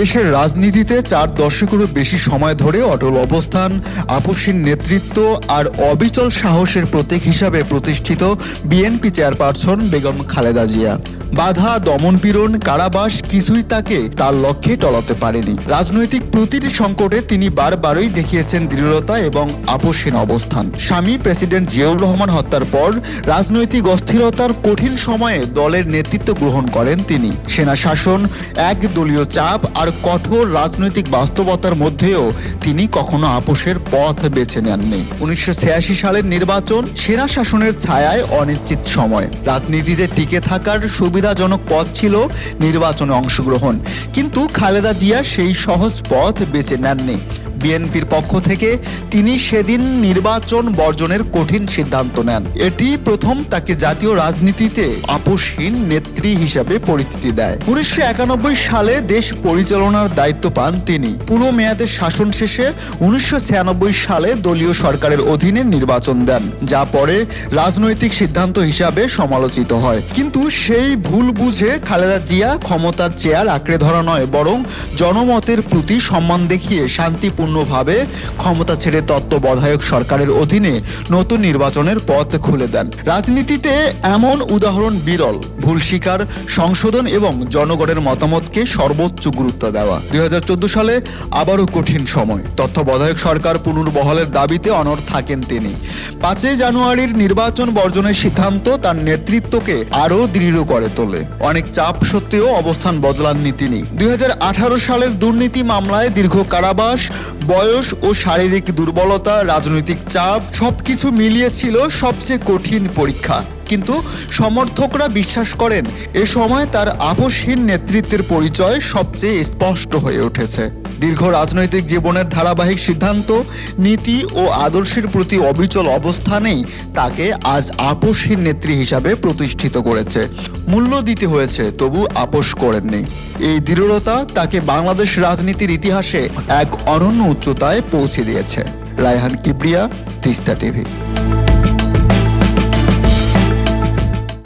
দেশের রাজনীতিতে চার দশকেরও বেশি সময় ধরে অটল অবস্থান, আপসীন নেতৃত্ব আর অবিচল সাহসের প্রতীক হিসাবে প্রতিষ্ঠিত বিএনপি চেয়ারপারসন বেগম খালেদা জিয়া। বাধা দমনপীড়ন কারাবাস কিছুই তাকে তার লক্ষ্যে টলাতে পারেনি। রাজনৈতিক প্রতিটি সংকটে তিনি বারবারই দেখিয়েছেন দৃঢ়তা এবং আপসীন অবস্থান। স্বামী প্রেসিডেন্ট জিয়াউর রহমান হত্যার পর রাজনৈতিক অস্থিরতার কঠিন সময়ে দলের নেতৃত্ব গ্রহণ করেন তিনি। সেনা শাসন, একদলীয় চাপ আর কঠোর রাজনৈতিক বাস্তবতার মধ্যেও তিনি কখনো আপোষের পথ বেছে নেননি। উনিশশো ছিয়াশি সালের নির্বাচন সেরা শাসনের ছায়ায় অনিশ্চিত সময়। রাজনীতিতে টিকে থাকার সুবিধাজনক পথ ছিল নির্বাচনে অংশগ্রহণ। কিন্তু খালেদা জিয়া সেই সহজ পথ বেছে নেননি। বিএনপির পক্ষ থেকে তিনি সেদিন নির্বাচন বর্জনের কঠিন সিদ্ধান্ত নেন। এটি প্রথম তাকে জাতীয় রাজনীতিতে আপোষহীন নেত্রী হিসাবে পরিচিতি দেয়। উনিশশো একানব্বই সালে দেশ পরিচালনার দায়িত্ব পান তিনি। পুরো মেয়াদের শাসন শেষে উনিশশো সালে দলীয় সরকারের অধীনে নির্বাচন দেন, যা পরে রাজনৈতিক সিদ্ধান্ত হিসাবে সমালোচিত হয়। কিন্তু সেই ভুল বুঝে খালেদা জিয়া ক্ষমতার চেয়ার আঁকড়ে ধরা নয়, বরং জনমতের প্রতি সম্মান দেখিয়ে শান্তিপূর্ণভাবে ক্ষমতা ছেড়ে তত্ত্বাবধায়ক সরকারের অধীনে নতুন নির্বাচনের পথ খুলে দেন। রাজনীতিতে এমন উদাহরণ বিরল, ভুল স্বীকার, সংশোধন এবং জনগণের মতামতকে সর্বোচ্চ গুরুত্ব দেওয়া। দুই সালে আবারও কঠিন সময়। তত্ত্বাবধায়ক সরকার পুনর্বহলের দাবিতে অনড় থাকেন তিনি। পাঁচই জানুয়ারির নির্বাচন বর্জনের সিদ্ধান্ত তার নেতৃত্বকে আরও দৃঢ় করে তোলে। অনেক চাপ সত্ত্বেও অবস্থান বদলাননি তিনি। দুই হাজার আঠারো সালের দুর্নীতি মামলায় দীর্ঘ কারাবাস বয়স ও শারীরিক দুর্বলতা, রাজনৈতিক চাপ, সবকিছু মিলিয়ে ছিল সবচেয়ে কঠিন পরীক্ষা। কিন্তু সমর্থকরা বিশ্বাস করেন, এ সময় তার আপসহীন নেতৃত্বের পরিচয় সবচেয়ে স্পষ্ট হয়ে উঠেছে। দীর্ঘ রাজনৈতিক জীবনের ধারাবাহিক সিদ্ধান্ত, নীতি ও আদর্শের প্রতি অবিচল অবস্থানেই তাকে আজ আপসহীন নেত্রী হিসাবে প্রতিষ্ঠিত করেছে। মূল্য দিতে হয়েছে, তবু আপোষ করেননি। এই দৃঢ়তা তাকে বাংলাদেশ রাজনীতির ইতিহাসে এক অনন্য উচ্চতায় পৌঁছে দিয়েছে। রায়হান কিবরিয়া, তিস্তা টিভি।